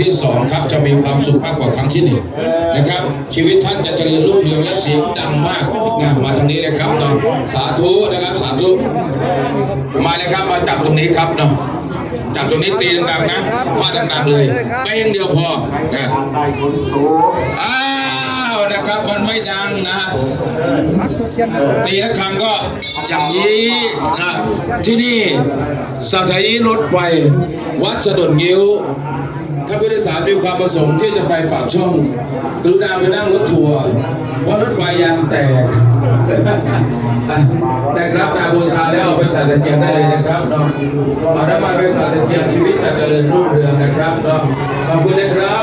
ที่สองครับจะมีความสุขมากกว่าครั้งที่หนึ่งนะครับ ชีวิตท่านจะเจริญรุ่งเรืองและเสียงดังมากนะมาทางนี้เลยครับเนาะสาธุนะครับสาธุมาเลยครับมาจับตรงนี้ครับเนาะจับตรงนี้ตีดังๆนะฟาดดังๆเลยไม่อย่างเดียวพอนะอ้าวนะครับมันไม่ดังนะตีละครั้งก็อย่างนี้นะที่นี่สถานีรถไฟวัดสะดุดงิ้ว ถ้าผู้โดยสารมีความประสงค์ที่จะไปปากช่องกรุณาไปนั่งรถทัวร์เพราะรถไฟยางแตกได้ครับนาบูชาแล้วเอาไปใส่ตะเกียงได้เลยนะครับเนาะเอาน้ำมันไปใส่ตะเกียงชีวิตจะเจริญรุ่งเรืองนะครับเนาะขอบคุณนะครับ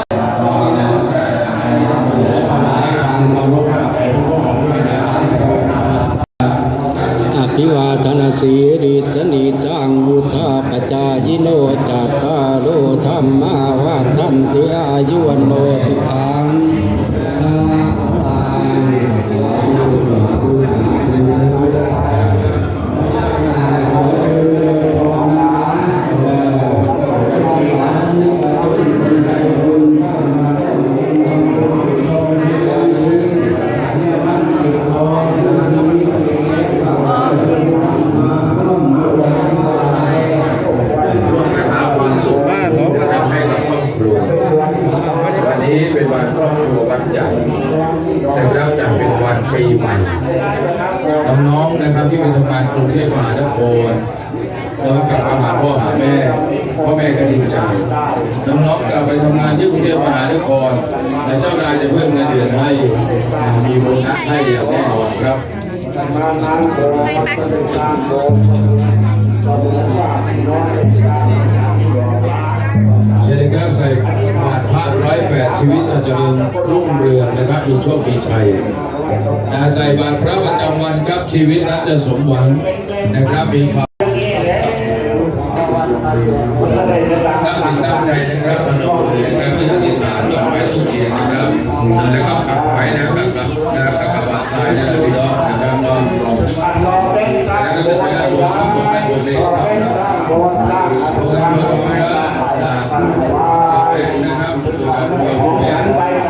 อภิวาทนาสีริสนิจังวุธาปจายโนจัตตาโลธรรมา ขันติอายุวันโนสุขั วันครอบครัววันใหญ่นะครับจะเป็นวันปีใหม่น้องๆนะครับที่ไปทำงานกรุงเทพมหานครแล้วกลับมาหาพ่อหาแม่พ่อแม่ก็ดีใจน้องๆกลับไปทำงานที่กรุงเทพมหานครและเจ้านายจะเพิ่มเงินเดือนให้มีโบนัสให้อย่างแน่นอนครับ เจริญรุ่งเรืองนะครับมีโชคมีชัยนะใส่บาตรพระประจำวันครับชีวิตนั้นจะสมหวังนะครับมีความตั้งจิตตั้งใจนะครับนะครับที่อธิษฐานดอกไม้ทุกเทียนนะครับแล้วก็กลับไปนะครับกลับนะครับกลับกระบะซ้ายนะครับพี่น้องนะครับน้องแล้วก็เป็นเวลารวมทั้งหมดในบนเลขครับนะครับขอบคุณครับ นะครับสุขภาพแข็งแรงไป